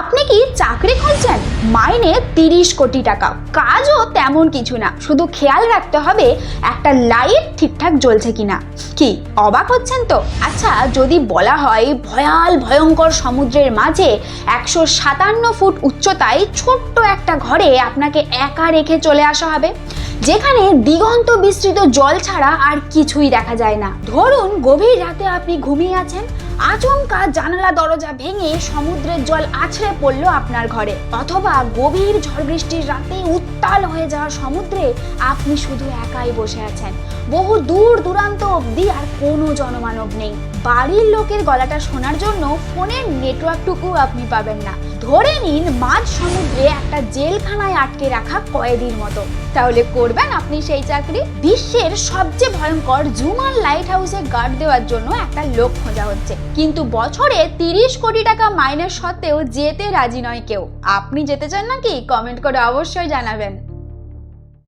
আপনি কি চাকরি খুঁজছেন? মাইনে তিরিশ কোটি টাকা। কাজও তেমন কিছু না। শুধু খেয়াল রাখতে হবে একটা লাইট ঠিকঠাক জ্বলছে কিনা। কি, অবাক হচ্ছেন তো? আচ্ছা যদি বলা হয় ভয়াল, ভয়ঙ্কর সমুদ্রের মাঝে একশো সাতান্ন ফুট উচ্চতায় ছোট্ট একটা ঘরে আপনাকে একা রেখে চলে আসা হবে? যেখানে দিগন্ত বিস্তৃত জল ছাড়া আর কিছুই দেখা যায় না। ধরুন, গভীর রাতে আপনি ঘুমিয়ে আছেন, আচমকা জানালা দরজা ভেঙে সমুদ্রের জল আছড়ে পড়ল আপনার ঘরে, অথবা গভীর ঝড় বৃষ্টির রাতে উত্তাল হয়ে যাওয়া সমুদ্রে আপনি শুধু একাই বসে আছেন। বহু দূর দূরান্ত অবধি আর কোনো জনমানব নেই। বাড়ির লোকের গলাটা শোনার জন্য ফোনের নেটওয়ার্কটুকু আপনি পাবেন না। ধরে নিন, মাঝ সমুদ্রে একটা জেলখানায় আটকে রাখা কয়েদির মতো। তাহলে করবেন আপনি সেই চাকরি? বিশ্বের সবচেয়ে ভয়ঙ্কর জুমার লাইট হাউসে গার্ড দেওয়ার জন্য একটা লোক খোঁজা হচ্ছে। কিন্তু বছরে তিরিশ কোটি টাকা মাইনের সত্ত্বেও যেতে রাজি নয় কেউ। আপনি যেতে চান নাকি? কমেন্ট করে অবশ্যই জানাবেন।